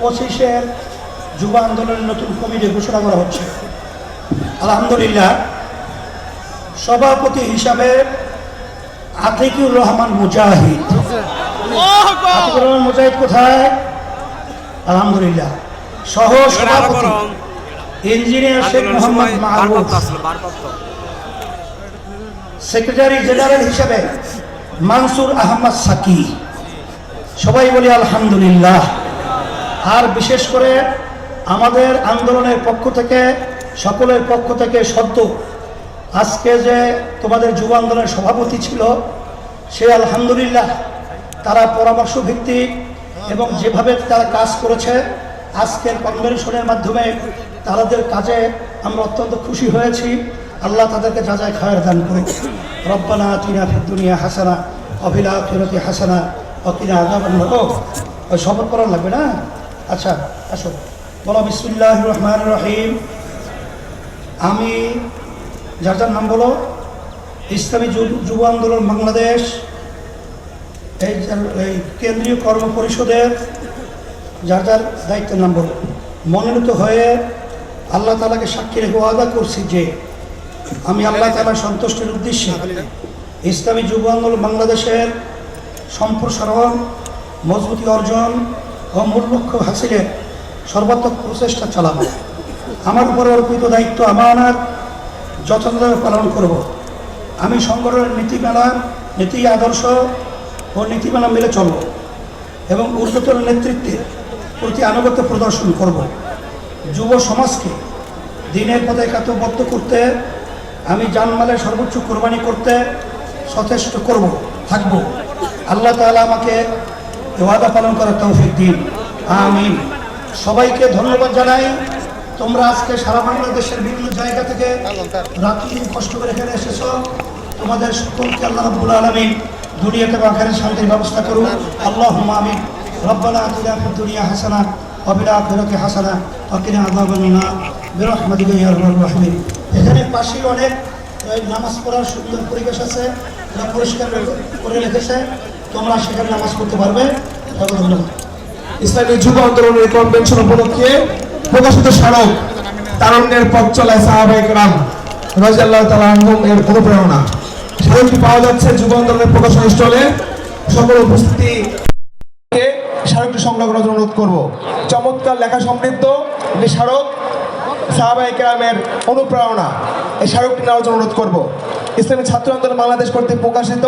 পঁচিশের যুব আন্দোলনের নতুন কমিটি ঘোষণা করা হচ্ছে। আলহামদুলিল্লাহ সভাপতি হিসাবে আতিকুর রহমান মুজাহিদ। আতিকুর রহমান মুজাহিদ কোথায়? আলহামদুলিল্লাহ সহ সভাপতি engineer Sheikh Mohammad Mahbub. Secretary general হিসেবে মানসুর আহমদ সাকি। সবাই বলি আলহামদুলিল্লাহ। আর বিশেষ করে আমাদের আন্দোলনের পক্ষ থেকে, সকলের পক্ষ থেকে সদ্য আজকে যে তোমাদের যুব আন্দোলনের সভাপতি ছিল, সে আলহামদুলিল্লাহ তারা পরামর্শ ভিত্তিক এবং যেভাবে তারা কাজ করেছে, আজকের কনভেনশনের মাধ্যমে তাদের কাজে আমরা অত্যন্ত খুশি হয়েছি। আল্লাহ তাদেরকে যা যায় খায়ের দান করুক রব্বানা তিনা দুনিয়া হাসানা অভিলা ফেরতি হাসানা অকিনা ওই শপথ করার লাগবে না? আচ্ছা আসো। বলো বিসমুল্লাহ রহমান রহিম। আমি, যার যার নাম বলো? ইসলামী যুব- আন্দোলন বাংলাদেশ, এই কেন্দ্রীয় কর্ম পরিষদের যার যার দায়িত্বের নাম বলো। মনোনীত হয়ে আল্লাহ তালাকে সাক্ষী রেখে ওয়াদা করছি যে, আমি আল্লাহ তালার সন্তুষ্টির উদ্দেশ্যে ইসলামী যুব আন্দোলন বাংলাদেশের সম্প্রসারণ, মজবুতি অর্জন ও মূল লক্ষ্য হাসিলের সর্বাত্মক প্রচেষ্টা চালাবো। আমার উপর অর্পিত দায়িত্ব আমানত যথাযথভাবে পালন করব। আমি সংগঠনের নীতিমালা, নীতি আদর্শ ও নীতিমালা মেলে চলব এবং ঊর্ধ্বতন নেতৃত্বের প্রতি আনুগত্য প্রদর্শন করব। যুব সমাজকে দিনের পথে কাতবদ্ধ করতে, আমি জানমালের সর্বোচ্চ কোরবানি করতে সচেষ্ট করব, থাকব। আল্লাহ তাআলা আমাকে ওয়াদা পালন করার তৌফিক দিন। আমিন। সবাইকে ধন্যবাদ জানাই। তোমরা আজকে সারা বাংলাদেশের বিভিন্ন জায়গা থেকে রাত্রি কষ্ট করে এখানে এসেছ। তোমাদের সকলকে আল্লাহ রাব্বুল আলামিন দুনিয়াতে বা আখেরাতে শান্তির ব্যবস্থা করুন আল্লাহ আমিন। রব্বানা আতিনা ফিদ দুনিয়া হাসানা ফিল আখিরাতি হাসানা ওয়া কিনা আযাবান নার বিরহমাতিকা ইয়া এখানে পাশে অনেক নামাজ পড়ার সুন্দর পরিবেশ আছে। পরিষ্কার করে রেখেছে। তোমরা সেখানে নামাজ পড়তে পারবে। ইসলামী যুব আন্দোলনের কনভেনশন উপলক্ষে প্রকাশিত স্মারক তারুণ্যের পথ চলায় সাহাবাহিক রাম রাজিয়াল্লাহ তালা আনহুম এর অনুপ্রেরণা। স্মারকটি পাওয়া যাচ্ছে যুব আন্দোলনের প্রকাশনা স্টলে সকল উপস্থিতি স্মারকটি সংগ্রহ করার অনুরোধ করব। চমৎকার লেখা সমৃদ্ধ একটি স্মারক সাহাবাহিক অনুপ্রেরণা। এই স্মারকটি নেওয়ার জন্য অনুরোধ করব। ইসলামী ছাত্র আন্দোলন বাংলাদেশ কর্তৃক প্রকাশিত